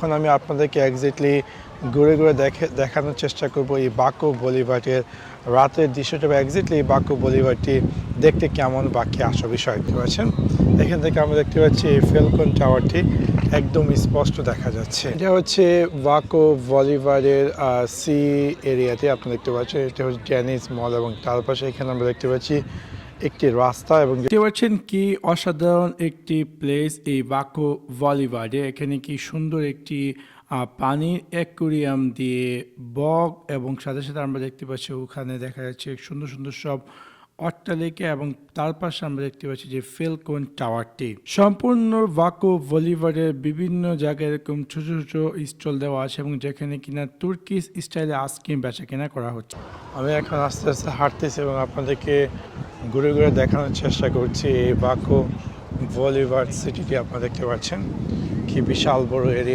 এখন আমি আপনাদেরকে এক্স্যাক্টলি ঘুরে ঘুরে দেখে, দেখানোর চেষ্টা করব এই বাকো বলিভাটের রাতের দৃশ্যটা বা এক্স্যাক্টলি এই বাকো বলিভারটি দেখতে কেমন বা কি আসল বিষয় দেখতে পাচ্ছেন? এখান থেকে আমরা দেখতে পাচ্ছি এই ফেলকন টাওয়ারটি একদম স্পষ্ট দেখা যাচ্ছে। এটা হচ্ছে বাকো বলিভারের সি এরিয়াতে আপনি দেখতে পাচ্ছেন, এটা হচ্ছে ড্যানিস মল এবং তার পাশে এখানে আমরা দেখতে পাচ্ছি একটি রাস্তা এবং দেখতে পাচ্ছেন কি অসাধারণ একটি প্লেস এই বাকো ভলিবার্ডে এখানে কি সুন্দর একটি পানির অ্যাকুরিয়াম দিয়ে বক এবং সাথে সাথে আমরা দেখতে পাচ্ছি ওখানে দেখা যাচ্ছে সুন্দর সুন্দর সব অট্টালিকা এবং তার পাশে আমরা দেখতে পাচ্ছি যে ফেলকন টাওয়ারটি। সম্পূর্ণ বাকো বলিভারের বিভিন্ন জায়গায় এরকম ছোট ছোট স্টল দেওয়া আছে এবং যেখানে কিনা তুর্কিশ স্টাইলে আইসক্রিম বেচা কেনা করা হচ্ছে। আমি এখন আস্তে আস্তে হাঁটতেছি এবং আপনাদেরকে ঘুরে ঘুরে দেখানোর চেষ্টা করছি। এই বাকো সিটিটি আপনারা দেখতে পাচ্ছেন। কি বিশাল বড় এরিয়া